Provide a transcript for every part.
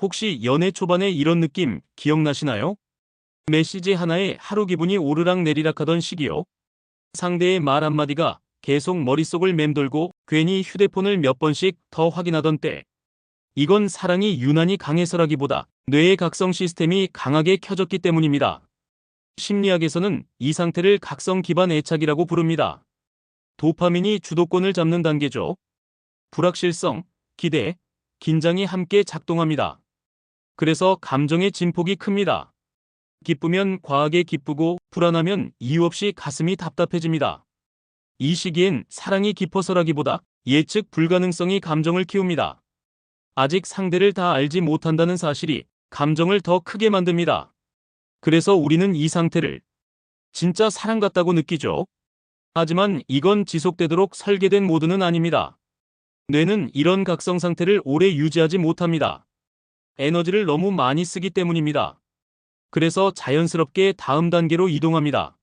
혹시 연애 초반에 이런 느낌 기억나시나요? 메시지 하나에 하루 기분이 오르락 내리락 하던 시기요. 상대의 말 한마디가 계속 머릿속을 맴돌고 괜히 휴대폰을 몇 번씩 더 확인하던 때. 이건 사랑이 유난히 강해서라기보다 뇌의 각성 시스템이 강하게 켜졌기 때문입니다. 심리학에서는 이 상태를 각성 기반 애착이라고 부릅니다. 도파민이 주도권을 잡는 단계죠. 불확실성, 기대, 긴장이 함께 작동합니다. 그래서 감정의 진폭이 큽니다. 기쁘면 과하게 기쁘고 불안하면 이유 없이 가슴이 답답해집니다. 이 시기엔 사랑이 깊어서라기보다 예측 불가능성이 감정을 키웁니다. 아직 상대를 다 알지 못한다는 사실이 감정을 더 크게 만듭니다. 그래서 우리는 이 상태를 진짜 사랑 같다고 느끼죠. 하지만 이건 지속되도록 설계된 모드는 아닙니다. 뇌는 이런 각성 상태를 오래 유지하지 못합니다. 에너지를 너무 많이 쓰기 때문입니다. 그래서 자연스럽게 다음 단계로 이동합니다.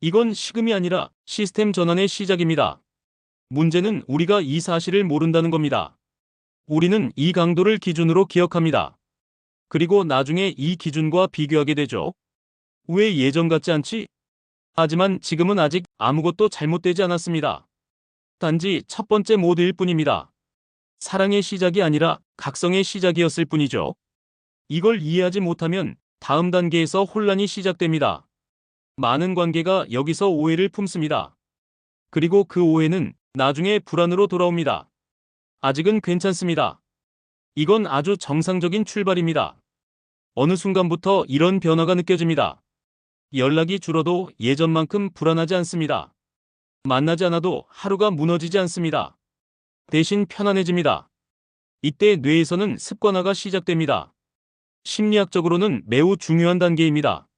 이건 식음이 아니라 시스템 전환의 시작입니다. 문제는 우리가 이 사실을 모른다는 겁니다. 우리는 이 강도를 기준으로 기억합니다. 그리고 나중에 이 기준과 비교하게 되죠. 왜 예전 같지 않지? 하지만 지금은 아직 아무것도 잘못되지 않았습니다. 단지 첫 번째 모드일 뿐입니다. 사랑의 시작이 아니라 각성의 시작이었을 뿐이죠. 이걸 이해하지 못하면 다음 단계에서 혼란이 시작됩니다. 많은 관계가 여기서 오해를 품습니다. 그리고 그 오해는 나중에 불안으로 돌아옵니다. 아직은 괜찮습니다. 이건 아주 정상적인 출발입니다. 어느 순간부터 이런 변화가 느껴집니다. 연락이 줄어도 예전만큼 불안하지 않습니다. 만나지 않아도 하루가 무너지지 않습니다. 대신 편안해집니다. 이때 뇌에서는 습관화가 시작됩니다. 심리학적으로는 매우 중요한 단계입니다.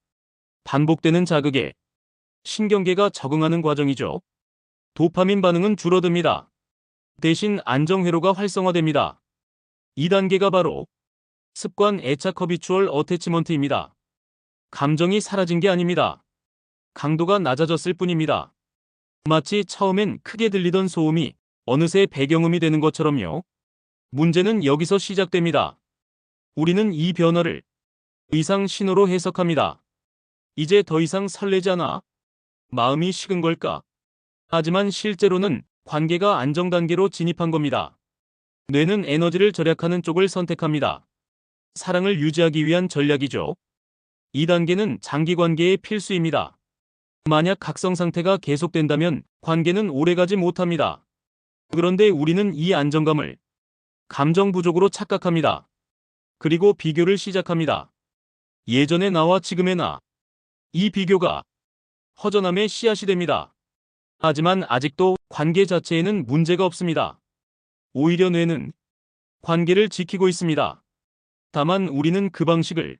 반복되는 자극에 신경계가 적응하는 과정이죠. 도파민 반응은 줄어듭니다. 대신 안정회로가 활성화됩니다. 이 단계가 바로 습관 애착 허비추얼 어태치먼트입니다. 감정이 사라진 게 아닙니다. 강도가 낮아졌을 뿐입니다. 마치 처음엔 크게 들리던 소음이 어느새 배경음이 되는 것처럼요. 문제는 여기서 시작됩니다. 우리는 이 변화를 이상 신호로 해석합니다. 이제 더 이상 설레지 않아. 마음이 식은 걸까? 하지만 실제로는 관계가 안정 단계로 진입한 겁니다. 뇌는 에너지를 절약하는 쪽을 선택합니다. 사랑을 유지하기 위한 전략이죠. 이 단계는 장기 관계의 필수입니다. 만약 각성 상태가 계속된다면 관계는 오래가지 못합니다. 그런데 우리는 이 안정감을 감정 부족으로 착각합니다. 그리고 비교를 시작합니다. 예전의 나와 지금의 나. 이 비교가 허전함의 씨앗이 됩니다. 하지만 아직도 관계 자체에는 문제가 없습니다. 오히려 뇌는 관계를 지키고 있습니다. 다만 우리는 그 방식을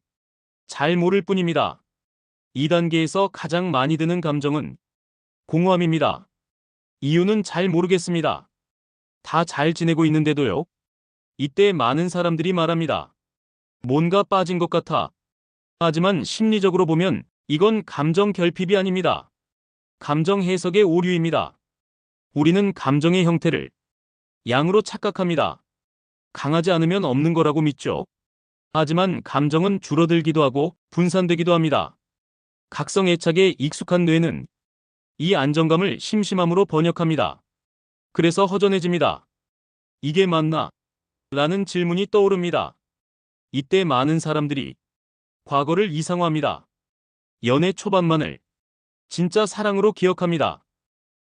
잘 모를 뿐입니다. 2단계에서 가장 많이 드는 감정은 공허함입니다. 이유는 잘 모르겠습니다. 다 잘 지내고 있는데도요. 이때 많은 사람들이 말합니다. 뭔가 빠진 것 같아. 하지만 심리적으로 보면 이건 감정 결핍이 아닙니다. 감정 해석의 오류입니다. 우리는 감정의 형태를 양으로 착각합니다. 강하지 않으면 없는 거라고 믿죠. 하지만 감정은 줄어들기도 하고 분산되기도 합니다. 각성 애착에 익숙한 뇌는 이 안정감을 심심함으로 번역합니다. 그래서 허전해집니다. 이게 맞나? 라는 질문이 떠오릅니다. 이때 많은 사람들이 과거를 이상화합니다. 연애 초반만을 진짜 사랑으로 기억합니다.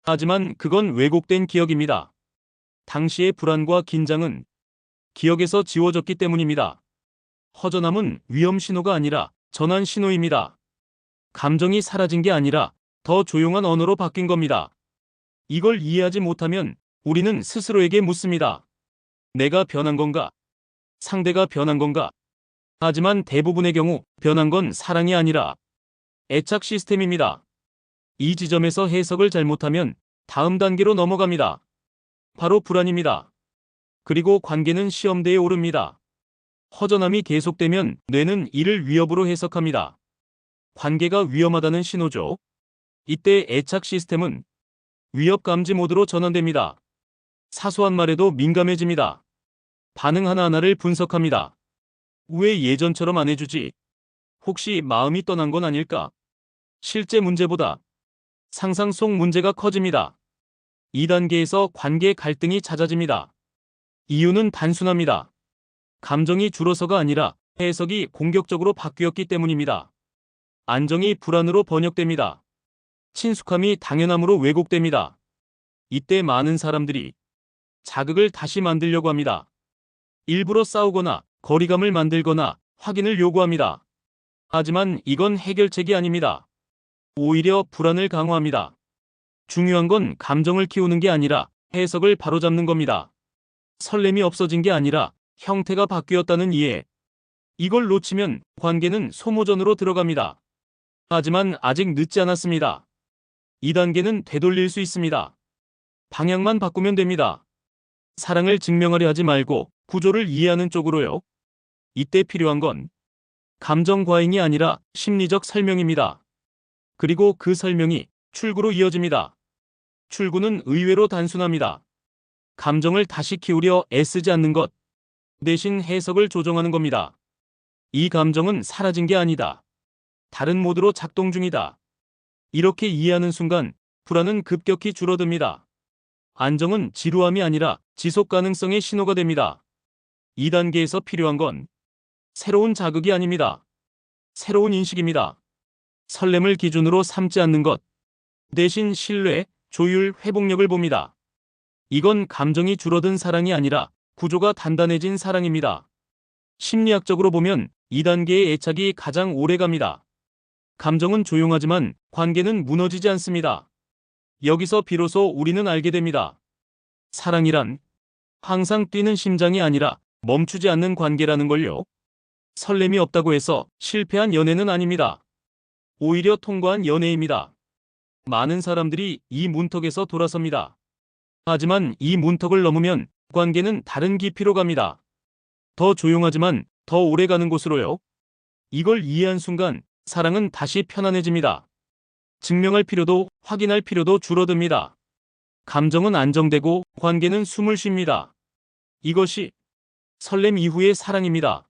하지만 그건 왜곡된 기억입니다. 당시의 불안과 긴장은 기억에서 지워졌기 때문입니다. 허전함은 위험 신호가 아니라 전환 신호입니다. 감정이 사라진 게 아니라 더 조용한 언어로 바뀐 겁니다. 이걸 이해하지 못하면 우리는 스스로에게 묻습니다. 내가 변한 건가? 상대가 변한 건가? 하지만 대부분의 경우 변한 건 사랑이 아니라 애착 시스템입니다. 이 지점에서 해석을 잘못하면 다음 단계로 넘어갑니다. 바로 불안입니다. 그리고 관계는 시험대에 오릅니다. 허전함이 계속되면 뇌는 이를 위협으로 해석합니다. 관계가 위험하다는 신호죠. 이때 애착 시스템은 위협 감지 모드로 전환됩니다. 사소한 말에도 민감해집니다. 반응 하나하나를 분석합니다. 왜 예전처럼 안 해주지? 혹시 마음이 떠난 건 아닐까? 실제 문제보다 상상 속 문제가 커집니다. 2단계에서 관계 갈등이 잦아집니다. 이유는 단순합니다. 감정이 줄어서가 아니라 해석이 공격적으로 바뀌었기 때문입니다. 안정이 불안으로 번역됩니다. 친숙함이 당연함으로 왜곡됩니다. 이때 많은 사람들이 자극을 다시 만들려고 합니다. 일부러 싸우거나 거리감을 만들거나 확인을 요구합니다. 하지만 이건 해결책이 아닙니다. 오히려 불안을 강화합니다. 중요한 건 감정을 키우는 게 아니라 해석을 바로잡는 겁니다. 설렘이 없어진 게 아니라 형태가 바뀌었다는 이해. 이걸 놓치면 관계는 소모전으로 들어갑니다. 하지만 아직 늦지 않았습니다. 2단계는 되돌릴 수 있습니다. 방향만 바꾸면 됩니다. 사랑을 증명하려 하지 말고 구조를 이해하는 쪽으로요. 이때 필요한 건 감정 과잉이 아니라 심리적 설명입니다. 그리고 그 설명이 출구로 이어집니다. 출구는 의외로 단순합니다. 감정을 다시 키우려 애쓰지 않는 것. 대신 해석을 조정하는 겁니다. 이 감정은 사라진 게 아니다. 다른 모드로 작동 중이다. 이렇게 이해하는 순간 불안은 급격히 줄어듭니다. 안정은 지루함이 아니라 지속 가능성의 신호가 됩니다. 2단계에서 필요한 건 새로운 자극이 아닙니다. 새로운 인식입니다. 설렘을 기준으로 삼지 않는 것. 대신 신뢰, 조율, 회복력을 봅니다. 이건 감정이 줄어든 사랑이 아니라 구조가 단단해진 사랑입니다. 심리학적으로 보면 2단계의 애착이 가장 오래 갑니다. 감정은 조용하지만 관계는 무너지지 않습니다. 여기서 비로소 우리는 알게 됩니다. 사랑이란 항상 뛰는 심장이 아니라 멈추지 않는 관계라는 걸요. 설렘이 없다고 해서 실패한 연애는 아닙니다. 오히려 통과한 연애입니다. 많은 사람들이 이 문턱에서 돌아섭니다. 하지만 이 문턱을 넘으면 관계는 다른 깊이로 갑니다. 더 조용하지만 더 오래 가는 곳으로요. 이걸 이해한 순간 사랑은 다시 편안해집니다. 증명할 필요도 확인할 필요도 줄어듭니다. 감정은 안정되고 관계는 숨을 쉽니다. 이것이 설렘 이후의 사랑입니다.